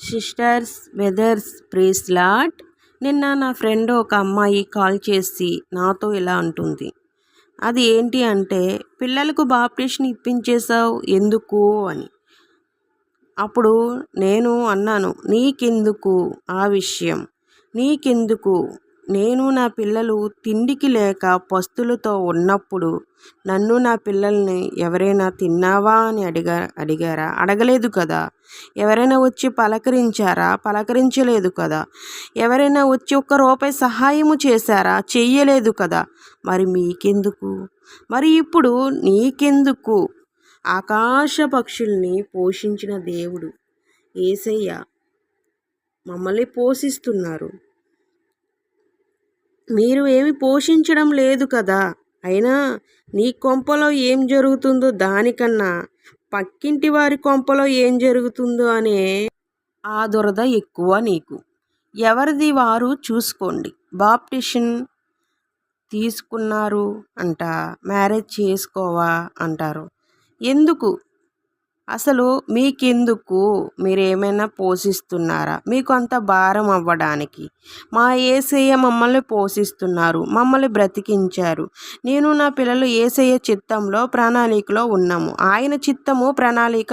Sisters weathers praise lot నిన్న నా friend ఒక అమ్మాయి కాల్ చేసి నాతో ఇలా అంటుంది. అది ఏంటి అంటే పిల్లలకు బాప్టిషన్ ఇప్పించేశావు ఎందుకు అని. అప్పుడు నేను అన్నాను నీకెందుకు ఆ విషయం? నీకెందుకు? నేను నా పిల్లలు తిండికి లేక పస్తులతో ఉన్నప్పుడు నన్ను నా పిల్లల్ని ఎవరైనా తిన్నావా అని అడిగా అడిగారా? అడగలేదు కదా. ఎవరైనా వచ్చి పలకరించారా? పలకరించలేదు కదా. ఎవరైనా వచ్చి ఒక్క రూపాయి సహాయము చేశారా? చెయ్యలేదు కదా. మరి మీకెందుకు? మరి ఇప్పుడు నీకెందుకు? ఆకాశ పక్షుల్ని పోషించిన దేవుడు ఏసయ్య మమ్మల్ని పోషిస్తున్నారు. మీరు ఏమి పోషించడం లేదు కదా. అయినా నీ కొంపలో ఏం జరుగుతుందో దానికన్నా పక్కింటి వారి కొంపలో ఏం జరుగుతుందో అనే ఆ దురద ఎక్కువ నీకు. ఎవరిది వారు చూసుకోండి. బాప్టిషన్ తీసుకున్నారు అంట. మ్యారేజ్ చేసుకోవా అంటారు. ఎందుకు? అసలు మీకెందుకు? మీరు ఏమైనా పోషిస్తున్నారా? మీకు అంత భారం అవ్వడానికి. మా ఏసయ్య మమ్మల్ని పోషిస్తున్నారు. మమ్మల్ని బ్రతికించారు. నేను నా పిల్లలు ఏసయ్య చిత్తంలో ప్రణాళికలో ఉన్నాము. ఆయన చిత్తము ప్రణాళిక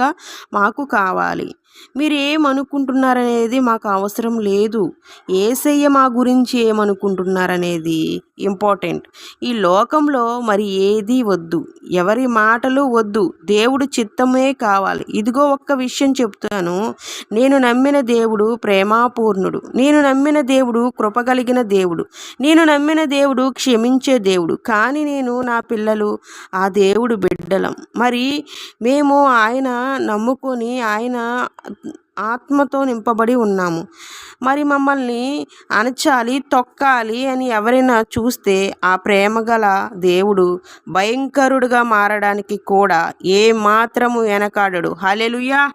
మాకు కావాలి. మీరు ఏమనుకుంటున్నారనేది మాకు అవసరం లేదు. ఏసయ్య మా గురించి ఏమనుకుంటున్నారనేది ఇంపార్టెంట్. ఈ లోకంలో మరి ఏది వద్దు. ఎవరి మాటలు వద్దు. దేవుడు చిత్తమే కావాలి. ఇదిగో ఒక్క విషయం చెప్తాను. నేను నమ్మిన దేవుడు ప్రేమాపూర్ణుడు. నేను నమ్మిన దేవుడు కృపగలిగిన దేవుడు. నేను నమ్మిన దేవుడు క్షమించే దేవుడు. కానీ నేను నా పిల్లలు ఆ దేవుడు బిడ్డలం. మరి మేము ఆయన నమ్ముకొని ఆయన ఆత్మతో నింపబడి ఉన్నాము. మరి మమ్మల్ని అణచాలి తొక్కాలి అని ఎవరైనా చూస్తే ఆ ప్రేమ గల దేవుడు భయంకరుడుగా మారడానికి కూడా ఏ మాత్రము వెనకాడడు. హలెలుయా